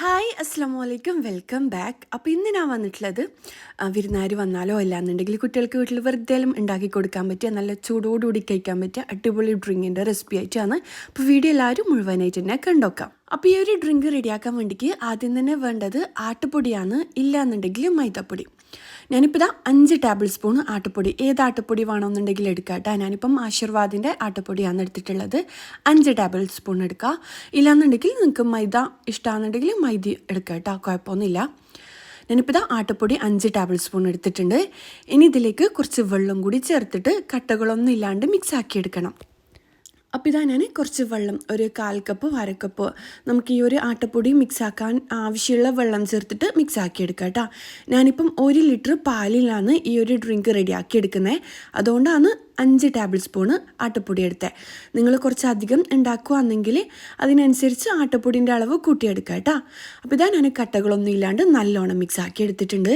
Hi അസ്സാം വലൈക്കും welcome back അപ്പോൾ ഇന്ന് ഞാൻ വന്നിട്ടുള്ളത് വിരുന്നാർ വന്നാലോ അല്ലാന്നുണ്ടെങ്കിൽ കുട്ടികൾക്ക് വീട്ടിൽ വെറുതെ ഉണ്ടാക്കി കൊടുക്കാൻ പറ്റിയ നല്ല ചൂടോടുകൂടി കഴിക്കാൻ പറ്റിയ അടിപൊളി ഡ്രിങ്കിന്റെ റെസിപ്പി ആയിട്ടാണ് അപ്പോൾ വീഡിയോ എല്ലാവരും മുഴുവനായിട്ട് തന്നെ കണ്ടോക്കാം. അപ്പോൾ ഈ ഒരു ഡ്രിങ്ക് റെഡിയാക്കാൻ വേണ്ടിക്ക് ആദ്യം തന്നെ വേണ്ടത് ആട്ടുപൊടിയാണ് ഇല്ലാന്നുണ്ടെങ്കിൽ മൈദപ്പൊടി. ഞാനിപ്പോൾ ഇതാ അഞ്ച് ടേബിൾ സ്പൂൺ ആട്ടുപ്പൊടി ഏത് ആട്ടുപ്പൊടി വേണമെന്നുണ്ടെങ്കിൽ എടുക്കുക കേട്ടോ. ഞാനിപ്പം ആശീർവാദിന്റെ ആട്ടുപ്പൊടിയാണ് എടുത്തിട്ടുള്ളത്. അഞ്ച് ടേബിൾ സ്പൂൺ എടുക്കുക ഇല്ലാന്നുണ്ടെങ്കിൽ നിങ്ങൾക്ക് മൈദ ഇഷ്ടമാണെന്നുണ്ടെങ്കിൽ മൈദ എടുക്കുക കേട്ടോ. കുഴപ്പമൊന്നുമില്ല. ഞാനിപ്പോൾ ഇതാ ആട്ടുപ്പൊടി അഞ്ച് ടേബിൾ സ്പൂൺ എടുത്തിട്ടുണ്ട്. ഇനി ഇതിലേക്ക് കുറച്ച് വെള്ളം കൂടി ചേർത്തിട്ട് കട്ടകളൊന്നും ഇല്ലാണ്ട് മിക്സ് ആക്കി എടുക്കണം. അപ്പോൾ ഇതാ ഞാൻ കുറച്ച് വെള്ളം ഒരു കാൽ കപ്പ് വരക്കപ്പ് നമുക്ക് ഈ ഒരു ആട്ടപ്പൊടി മിക്സാക്കാൻ ആവശ്യമുള്ള വെള്ളം ചേർത്തിട്ട് മിക്സ് ആക്കി എടുക്കാം കേട്ടോ. ഞാനിപ്പം ഒരു ലിറ്റർ പാലിലാണ് ഈ ഒരു ഡ്രിങ്ക് റെഡിയാക്കി എടുക്കുന്നത്. അതുകൊണ്ടാണ് അഞ്ച് ടേബിൾ സ്പൂണ് ആട്ടപ്പൊടി എടുത്തത്. നിങ്ങൾ കുറച്ചധികം ഉണ്ടാക്കുകയാണെങ്കിൽ അതിനനുസരിച്ച് ആട്ടപ്പൊടിന്റെ അളവ് കൂട്ടിയെടുക്കാം കേട്ടോ. അപ്പോൾ ഇതാ ഞാൻ കട്ടകളൊന്നും ഇല്ലാണ്ട് നല്ലോണം മിക്സ് ആക്കി എടുത്തിട്ടുണ്ട്.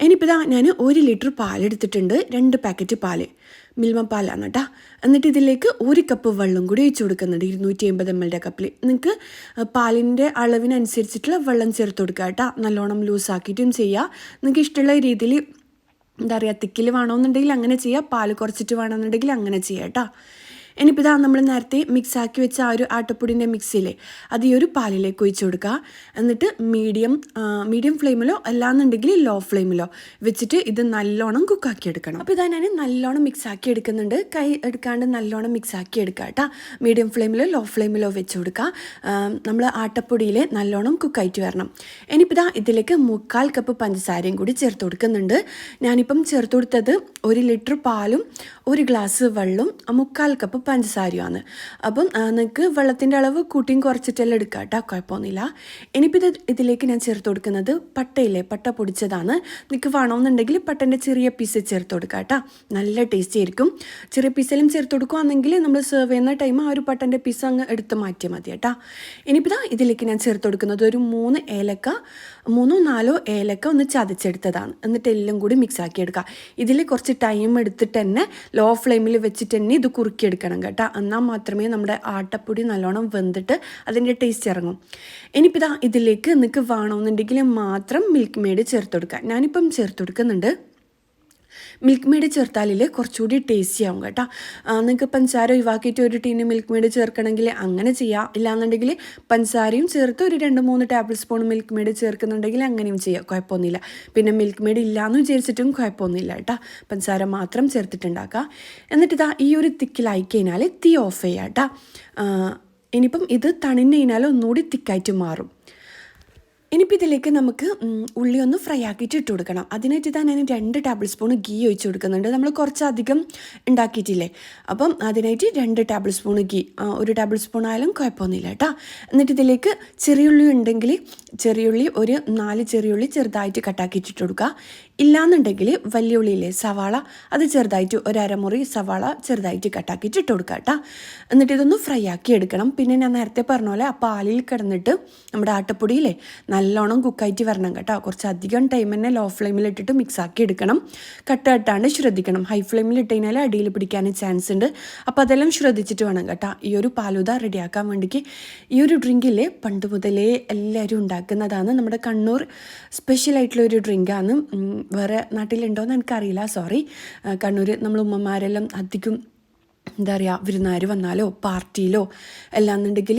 ഇനിയിപ്പോൾ ഞാൻ ഒരു ലിറ്റർ പാലെടുത്തിട്ടുണ്ട് രണ്ട് പാക്കറ്റ് പാൽ. മിൽമ പാലാണ് കേട്ടോ എന്നിട്ട് ഇതിലേക്ക് ഒരു കപ്പ് വെള്ളം കൂടി ഒഴിച്ചു കൊടുക്കുന്നുണ്ട് ഇരുന്നൂറ്റി അമ്പത് എം എല്ലിന്റെ കപ്പിൽ നിങ്ങൾക്ക് പാലിന്റെ അളവിനനുസരിച്ചിട്ടുള്ള വെള്ളം ചേർത്ത് കൊടുക്കുക കേട്ടോ നല്ലോണം ലൂസാക്കിയിട്ടും ചെയ്യുക നിങ്ങൾക്ക് ഇഷ്ടമുള്ള രീതിയിൽ എന്താ പറയുക തിക്കിൽ വേണമെന്നുണ്ടെങ്കിൽ അങ്ങനെ ചെയ്യുക പാൽ കുറച്ചിട്ട് വേണമെന്നുണ്ടെങ്കിൽ അങ്ങനെ ചെയ്യാം കേട്ടോ ഇനിയിപ്പോൾ ഇതാ നമ്മൾ നേരത്തെ മിക്സ് ആക്കി വെച്ച ആ ഒരു ആട്ടപ്പൊടിന്റെ മിക്സിയിലെ അത് ഈ ഒരു പാലിലേക്ക് ഒഴിച്ച് കൊടുക്കുക എന്നിട്ട് മീഡിയം മീഡിയം ഫ്ലെയിമിലോ അല്ലാന്നുണ്ടെങ്കിൽ ലോ ഫ്ലെയിമിലോ വെച്ചിട്ട് ഇത് നല്ലോണം കുക്കാക്കി എടുക്കണം. അപ്പോൾ ഇതാ ഞാൻ നല്ലോണം മിക്സ് ആക്കി എടുക്കുന്നുണ്ട്. കൈ എടുക്കാണ്ട് നല്ലോണം മിക്സ് ആക്കി എടുക്കുക കേട്ടോ. മീഡിയം ഫ്ലെയിമിലോ ലോ ഫ്ലെയിമിലോ വെച്ച് കൊടുക്കുക നമ്മൾ ആട്ടപ്പൊടിയിൽ നല്ലോണം കുക്കായിട്ട് വരണം. ഇനിയിപ്പോൾ ഇതാ ഇതിലേക്ക് മുക്കാൽ കപ്പ് പഞ്ചസാരയും കൂടി ചേർത്ത് കൊടുക്കുന്നുണ്ട്. ഞാനിപ്പം ചേർത്ത് കൊടുത്തത് ഒരു ലിറ്റർ പാലും ഒരു ഗ്ലാസ് വെള്ളവും മുക്കാൽ കപ്പ് പഞ്ചസാരയുമാണ് അപ്പം നിങ്ങൾക്ക് വെള്ളത്തിന്റെ അളവ് കൂട്ടിയും കുറച്ചിട്ടെല്ലാം എടുക്കുക കേട്ടോ കുഴപ്പമൊന്നുമില്ല. ഇനിയിപ്പോൾ ഇത് ഇതിലേക്ക് ഞാൻ ചേർത്ത് കൊടുക്കുന്നത് പട്ടയില്ലേ? പട്ട പൊടിച്ചതാണ്. നിങ്ങൾക്ക് വേണമെന്നുണ്ടെങ്കിൽ പട്ടന്റെ ചെറിയ പീസ് ചേർത്ത് കൊടുക്കുക കേട്ടോ നല്ല ടേസ്റ്റി ആയിരിക്കും. ചെറിയ പീസെല്ലാം ചേർത്ത് കൊടുക്കുകയാണെങ്കിൽ നമ്മൾ സെർവ് ചെയ്യുന്ന ടൈം ആ ഒരു പട്ടന്റെ പീസ് അങ്ങ് എടുത്ത് മാറ്റിയാൽ മതി കേട്ടോ ഇനിയിപ്പോൾ ഇതാ ഇതിലേക്ക് ഞാൻ ചേർത്ത് കൊടുക്കുന്നത് ഒരു മൂന്ന് ഏലക്ക മൂന്നോ നാലോ ഏലക്ക ഒന്ന് ചതച്ചെടുത്തതാണ്. എന്നിട്ട് എല്ലാം കൂടി മിക്സ് ആക്കി എടുക്കുക ഇതിൽ കുറച്ച് ടൈം എടുത്തിട്ട് തന്നെ ലോ ഫ്ലെയിമിൽ വെച്ചിട്ട് തന്നെ ഇത് കുറുക്കിയെടുക്കണം കേട്ടോ. എന്നാൽ മാത്രമേ നമ്മുടെ ആട്ടപ്പൊടി നല്ലോണം വെന്തിട്ട് അതിന്റെ ടേസ്റ്റ് ഇറങ്ങും. ഇനിയിപ്പോൾ ഇതാ ഇതിലേക്ക് നിങ്ങൾക്ക് വേണമെന്നുണ്ടെങ്കിൽ മാത്രം മിൽക്ക് മെയ്ഡ് ചേർത്ത് കൊടുക്കുക ഞാനിപ്പം ചേർത്ത് കൊടുക്കുന്നുണ്ട്. മിൽക്ക് മെയ്ഡ് ചേർത്താലിൽ കുറച്ചുകൂടി ടേസ്റ്റി ആവും കേട്ടോ. നിങ്ങൾക്ക് പഞ്ചസാര ഒഴിവാക്കിയിട്ട് ഒരു ടീന് മിൽക്ക് മെയ്ഡ് ചേർക്കണമെങ്കിൽ അങ്ങനെ ചെയ്യാം. ഇല്ലാന്നുണ്ടെങ്കിൽ പഞ്ചസാരയും ചേർത്ത് ഒരു രണ്ട് മൂന്ന് ടേബിൾ സ്പൂൺ മിൽക്ക് മെയ്ഡ് ചേർക്കുന്നുണ്ടെങ്കിൽ അങ്ങനെയും ചെയ്യാം. കുഴപ്പമൊന്നുമില്ല. പിന്നെ മിൽക്ക് മെയ്ഡ് ഇല്ലയെന്ന് വിചാരിച്ചിട്ടും കുഴപ്പമൊന്നുമില്ല കേട്ടോ. പഞ്ചസാര മാത്രം ചേർത്തിട്ടുണ്ടാക്കുക. എന്നിട്ട് ഇതാ ഈ ഒരു തിക്കിലായി കഴിഞ്ഞാൽ തീ ഓഫ് ചെയ്യാം കേട്ടോ. ഇനിയിപ്പം ഇത് തണിഞ്ഞ് കഴിഞ്ഞാൽ ഒന്നുകൂടി തിക്കായിട്ട് മാറും. ഇനിയിപ്പോൾ ഇതിലേക്ക് നമുക്ക് ഉള്ളി ഒന്ന് ഫ്രൈ ആക്കിയിട്ട് ഇട്ട് കൊടുക്കണം. അതിനായിട്ട് തന്നെ ഞാൻ രണ്ട് ടേബിൾ സ്പൂൺ ഗീ ഒഴിച്ച് കൊടുക്കുന്നുണ്ട്. നമ്മൾ കുറച്ചധികം ഉണ്ടാക്കിയിട്ടില്ലേ? അപ്പം അതിനായിട്ട് രണ്ട് ടേബിൾ സ്പൂൺ ഗീ ഒരു ടേബിൾ സ്പൂൺ ആയാലും കുഴപ്പമൊന്നുമില്ല കേട്ടോ. എന്നിട്ട് ഇതിലേക്ക് ചെറിയുള്ളി ഉണ്ടെങ്കിൽ ചെറിയുള്ളി ഒരു നാല് ചെറിയുള്ളി ചെറുതായിട്ട് കട്ടാക്കിയിട്ട് ഇട്ട് കൊടുക്കുക. ഇല്ലാന്നുണ്ടെങ്കിൽ വലിയ ഉള്ളിയിലെ സവാള അത് ചെറുതായിട്ട് ഒരു അരമുറി സവാള ചെറുതായിട്ട് കട്ടാക്കിയിട്ട് ഇട്ട് കൊടുക്കുക കേട്ടോ. എന്നിട്ട് ഇതൊന്ന് ഫ്രൈ ആക്കി എടുക്കണം. പിന്നെ ഞാൻ നേരത്തെ പറഞ്ഞ പോലെ ആ പാലിൽ കിടന്നിട്ട് നമ്മുടെ ആട്ടപ്പൊടിയില്ലേ നല്ലോണം കുക്കായിട്ട് വരണം കേട്ടോ. കുറച്ച് അധികം ടൈം തന്നെ ലോ ഫ്ലെയിമിൽ ഇട്ടിട്ട് മിക്സ് ആക്കി എടുക്കണം. കട്ട് ശ്രദ്ധിക്കണം. ഹൈ ഫ്ലെയിമിൽ ഇട്ട് കഴിഞ്ഞാൽ അടിയിൽ പിടിക്കാൻ ചാൻസ് ഉണ്ട്. അപ്പോൾ അതെല്ലാം ശ്രദ്ധിച്ചിട്ട് വേണം കേട്ടോ. ഈ ഒരു പാലുത റെഡിയാക്കാൻ വേണ്ടിക്ക് ഈ ഒരു ഡ്രിങ്കില്ലേ പണ്ട് മുതലേ എല്ലാവരും ഉണ്ടാക്കുന്നതാണ് നമ്മുടെ കണ്ണൂർ സ്പെഷ്യൽ ആയിട്ടുള്ള ഒരു ഡ്രിങ്കാണ് വേറെ നാട്ടിലുണ്ടോയെന്ന് എനിക്കറിയില്ല. സോറി കണ്ണൂർ നമ്മൾ ഉമ്മമാരെല്ലാം അധികം എന്താ പറയുക വിരുന്നുകാർ വന്നാലോ പാർട്ടിയിലോ അല്ലാന്നുണ്ടെങ്കിൽ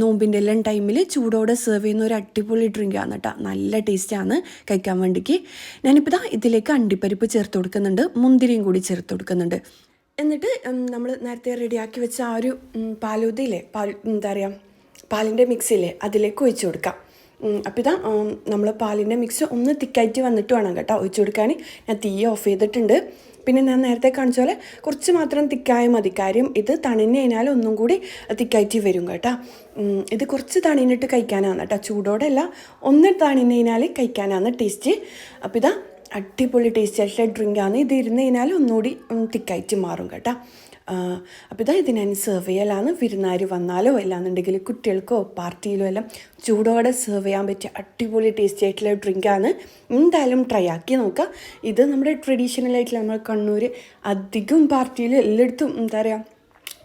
നോമ്പിന്റെ എല്ലാം ടൈമിൽ ചൂടോടെ സെർവ് ചെയ്യുന്ന ഒരു അടിപൊളി ഡ്രിങ്കാണ് കേട്ടോ നല്ല ടേസ്റ്റാണ് കഴിക്കാൻ വേണ്ടിക്ക്. ഞാനിപ്പോൾ ഇതാ ഇതിലേക്ക് അണ്ടിപ്പരിപ്പ് ചേർത്ത് കൊടുക്കുന്നുണ്ട്. മുന്തിരിയും കൂടി ചേർത്ത് കൊടുക്കുന്നുണ്ട്. എന്നിട്ട് നമ്മൾ നേരത്തെ റെഡിയാക്കി വെച്ച ആ ഒരു പാലൂതയില്ലേ? പാൽ എന്താ പറയുക പാലിന്റെ മിക്സിയില്ലേ അതിലേക്ക് ഒഴിച്ചു കൊടുക്കാം. അപ്പോൾ ഇതാ നമ്മൾ പാലിന്റെ മിക്സ് ഒന്ന് തിക്കായിട്ട് വന്നിട്ട് വേണം കേട്ടോ ഒഴിച്ചു കൊടുക്കാൻ. ഞാൻ തീ ഓഫ് ചെയ്തിട്ടുണ്ട്. പിന്നെ ഞാൻ നേരത്തെ കാണിച്ച പോലെ കുറച്ച് മാത്രം തിക്കായ മതി. കാര്യം ഇത് തണിഞ്ഞ് കഴിഞ്ഞാൽ ഒന്നും കൂടി തിക്കായിട്ട് വരും കേട്ടോ. ഇത് കുറച്ച് തണിഞ്ഞിട്ട് കഴിക്കാനാണ് കേട്ടോ. ചൂടോടെ അല്ല ഒന്ന് തണിഞ്ഞ് കഴിഞ്ഞാൽ കഴിക്കാനാണ് ടേസ്റ്റ് അപ്പോൾ ഇതാ അടിപൊളി ടേസ്റ്റ് ആയിട്ടുള്ള ഡ്രിങ്കാണ് ഇത് ഇരുന്ന് കഴിഞ്ഞാൽ ഒന്നുകൂടി തിക്കായിട്ട് മാറും കേട്ടോ. അപ്പോൾ ഇതാ ഇത് ഞാൻ സെർവ് ചെയ്യലാണ് വിരുന്നാർ വന്നാലോ അല്ലാന്നുണ്ടെങ്കിൽ കുട്ടികൾക്കോ പാർട്ടിയിലോ എല്ലാം ചൂടോടെ സെർവ് ചെയ്യാൻ പറ്റിയ അടിപൊളി ടേസ്റ്റി ആയിട്ടുള്ള ഡ്രിങ്കാണ് എന്തായാലും ട്രൈ ആക്കി നോക്കുക ഇത് നമ്മുടെ ട്രഡീഷണൽ ആയിട്ടുള്ള കണ്ണൂർ അധികം പാർട്ടിയിൽ എല്ലായിടത്തും എന്താ പറയുക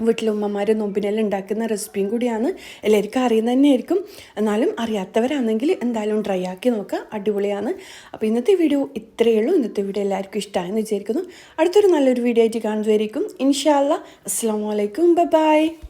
വീട്ടിൽ ഉമ്മമാർ നോമ്പിനെല്ലാം ഉണ്ടാക്കുന്ന റെസിപ്പിയും കൂടിയാണ്. എല്ലാവർക്കും അറിയുന്നത് തന്നെയായിരിക്കും. എന്നാലും അറിയാത്തവരാണെങ്കിൽ എന്തായാലും ട്രൈ ആക്കി നോക്കുക. അടിപൊളിയാണ്. അപ്പോൾ ഇന്നത്തെ വീഡിയോ ഇത്രയേ ഉള്ളൂ. ഇന്നത്തെ വീഡിയോ എല്ലാവർക്കും ഇഷ്ടമായെന്ന് വിചാരിക്കുന്നു. അടുത്തൊരു നല്ലൊരു വീഡിയോ ആയിട്ട് കാണുന്നതായിരിക്കും ഇൻഷാല്ല അസ്സാം വലൈക്കും ബൈ